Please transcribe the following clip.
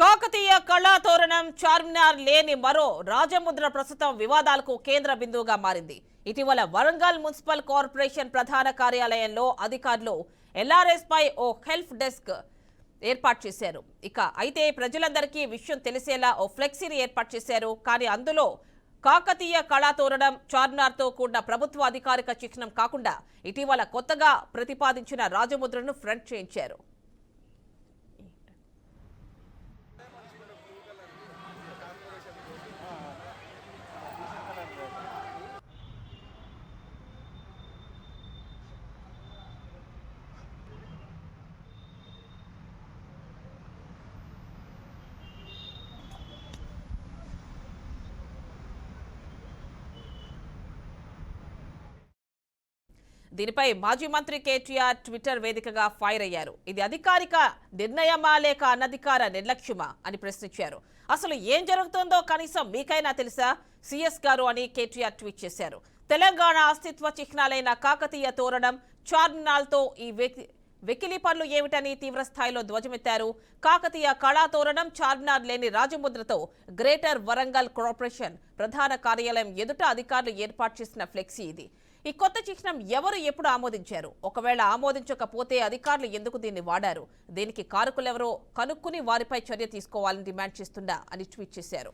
కాకతీయ కళాతోరణం చార్మినార్ లేని మరో రాజముద్ర ప్రస్తుతం వివాదాలకు కేంద్ర బిందువుగా మారింది. ఇటీవల వరంగల్ మున్సిపల్ కార్పొరేషన్ ప్రధాన కార్యాలయంలో అధికారులు ఎల్ఆర్ఎస్ పై ఓ హెల్ప్ డెస్క్ ఏర్పాటు చేశారు. ఇక అయితే ప్రజలందరికీ విషయం తెలిసేలా ఓ ఫ్లెక్సీని ఏర్పాటు చేశారు. కానీ అందులో కాకతీయ కళాతోరణం చార్మినార్తో కూడిన ప్రభుత్వ అధికారిక చిహ్నం కాకుండా ఇటీవల కొత్తగా ప్రతిపాదించిన రాజముద్రను ఫ్రంట్ చేయించారు. దీనిపై మాజీ మంత్రి కేటీఆర్ ట్విట్టర్ వేదికగా ఫైర్ అయ్యారు. ఇది అధికారిక నిర్ణయమా లేక అనధికార నిర్లక్ష్యమా అని ప్రశ్నించారు. అసలు ఏం జరుగుతుందో కనీసం మీకైనా తెలుసా? సిఎస్ గారు అని కేటీఆర్ ట్వీట్ చేశారు. తెలంగాణ అస్తిత్వ చిహ్నాలైన కాకతీయ తోరణం చార్మినాల్తో ఈ వెకిలి పనులు ఏమిటని తీవ్రస్థాయిలో ధ్వజమెత్తారు. కాకతీయ కళాతోరణం చార్మినార్ లేని రాజముద్రతో గ్రేటర్ వరంగల్ కార్పొరేషన్ ప్రధాన కార్యాలయం ఎదుట అధికారులు ఏర్పాటు చేసిన ఫ్లెక్సీ ఇది. ఈ కొత్త చిహ్నం ఎవరు ఎప్పుడు ఆమోదించారు? ఒకవేళ ఆమోదించకపోతే అధికారులు ఎందుకు దీన్ని వాడారు? దీనికి కారకులెవరో కనుక్కుని వారిపై చర్య తీసుకోవాలని డిమాండ్ చేస్తుందా అని ట్వీట్ చేశారు.